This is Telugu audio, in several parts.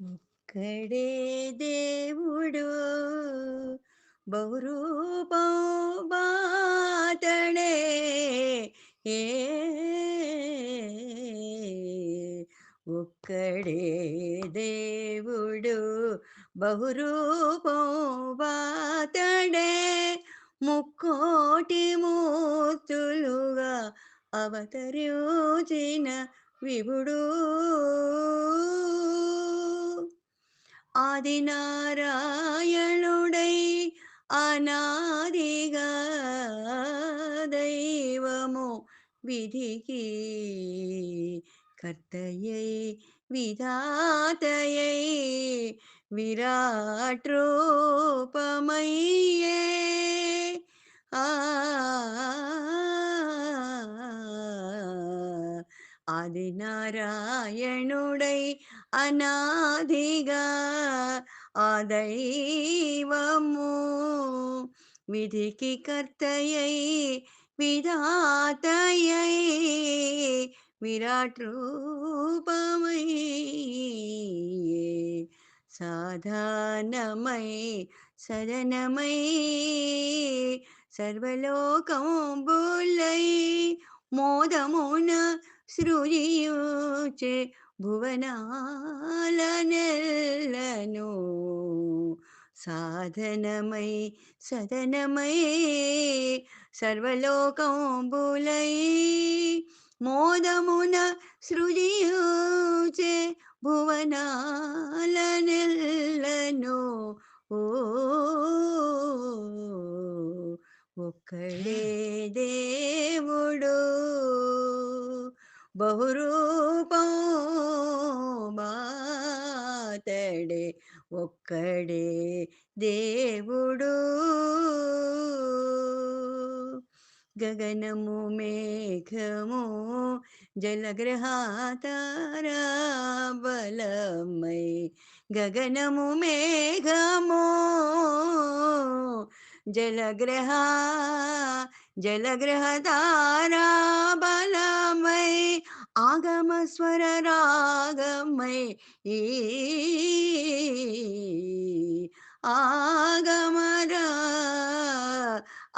ఒక్కడే దేవుడు బహురూపం ఏ ఒక్కడే దేవుడు బహురూపోబాతడే ముక్కోటి మూర్తులుగా అవతరించిన విభుడు. ஆதிநாராயணுடை அநாதிக தெய்வமோ விதிகி. கர்த்தையை விதாத்தையை விராட்ரோபமையே. ஆ ఆ ఆదినారాయణుడై అనాదిగా ఆ దైవము విధికి కర్తయై విధాతయై విరాట్ రూపమై సాధానమై సదనమై సర్వలోకంబులై మోదమున సృజియుచే భువనాలనెల్లను సాధనమై సదనమై సర్వలోకంబులై మోదమున సృజియుచే భువనాలనెల్లను ఓ ఒక్కడే బహురూపం మాతడే ఒక్కడే దేవుడు. గగనము మేఘము జలగ్రహాతారా బలమై గగనము మేఘము జలగ్రహ జలగ్రహ తారా బలమై ఆగమ స్వర రాగమై ఈ ఆగమరా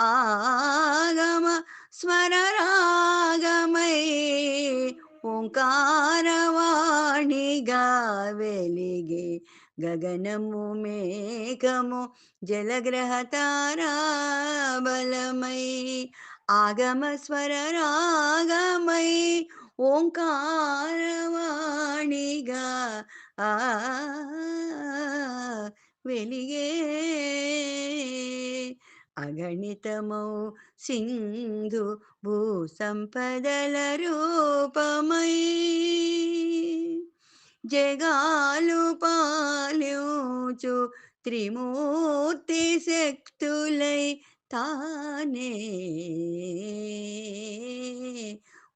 ఆగమ స్వర రాగమై ఓంకారవాణిగా వెలిగే గగనము మేఘము జలగ్రహ తారా బలమై ఆగమ స్వర రాగమై ఓంకారవాణిగా ఆ వెలిగే అగణితమౌ సింధు భూ సంపదల రూపమై జగాలు పాలుచు త్రిమూర్తి శక్తులై తానే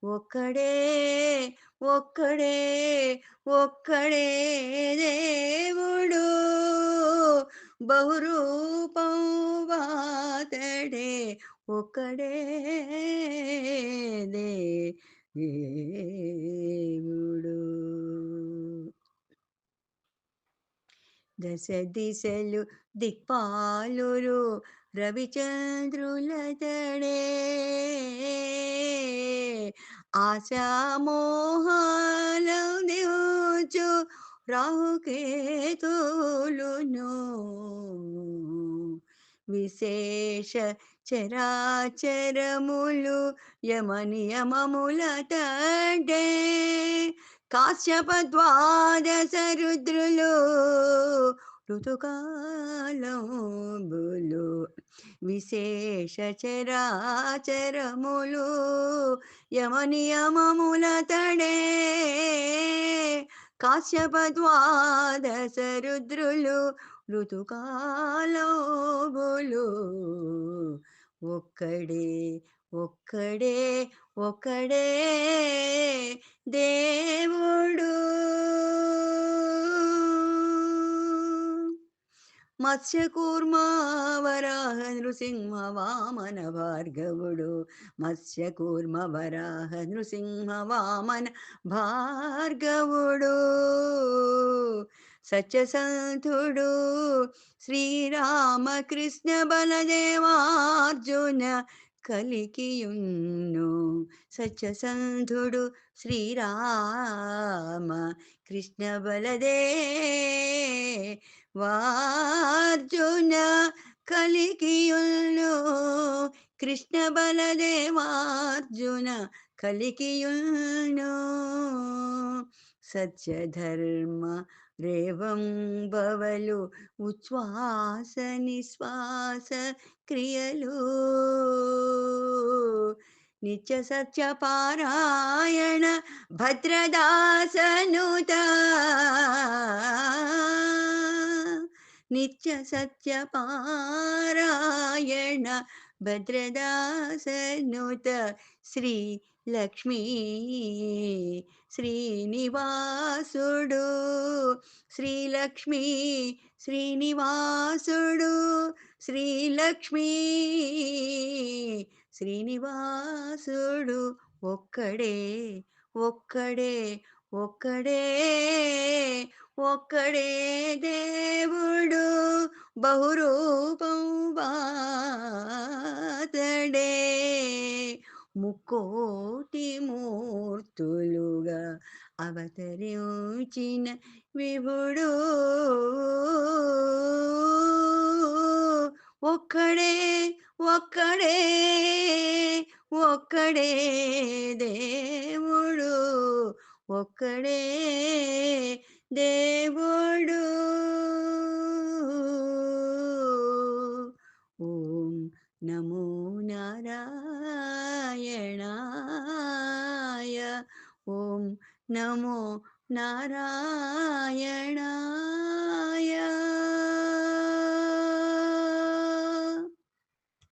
ఒక్కడే ఒక్కడే ఒక్కడే దేవుడు. బహురూపం వాతడే ఒక్కడే దేవుడు. దశ దిశలు దిక్పాలురు రవిచంద్రులతడే. ఆశామోహాలు దివుచు రాహుకేతులును విశేష చరాచరములు యమనియమముల తడే కాశ్యప ద్వాదశ రుద్రులు ఋతుకాలంబులు విశేష చరాచరములు యమనియమముల తడే కాశ్యప ద్వాదశ రుద్రులు ఋతుకాలోబులు ఒక్కడే ఒక్కడే ఒక్కడే దేవుడు. మత్స్యకూర్మావరాహ నృసింహ వామన భార్గవుడు. మత్స్యకూర్మ వరాహ నృసింహ వామన భార్గవుడు సత్యసంతుడు శ్రీరామకృష్ణ బలదేవార్జున కలికియున్ను సత్యసంధుడు శ్రీరామ కృష్ణ బలదే వార్జున కలికియుల్ను కృష్ణ బలదేవార్జున కలికియుల్ను సత్యధర్మ రేవం బవలు ఉచ్ఛ్వాస నిశ్వాస క్రియలు. నిత్య సత్య పారాయణ భద్రదాసనుత. నిత్య సత్య పారాయణ భద్రదాసనుత శ్రీ లక్ష్మీ శ్రీనివాసుడు. శ్రీలక్ష్మీ శ్రీనివాసుడు. శ్రీలక్ష్మీ శ్రీనివాసుడు ఒక్కడే ఒక్కడే ఒక్కడే ఒక్కడే దేవుడు బహురూపం బాతడే ముక్కోటి మూర్తులుగా అవతరించిన విభుడు ఒక్కడే ఒక్కడే ఒక్కడే దేవుడు. ఒక్కడే దేవుడు. ఓం నమో నారాయణాయ. ఓం నమో నారాయణాయ.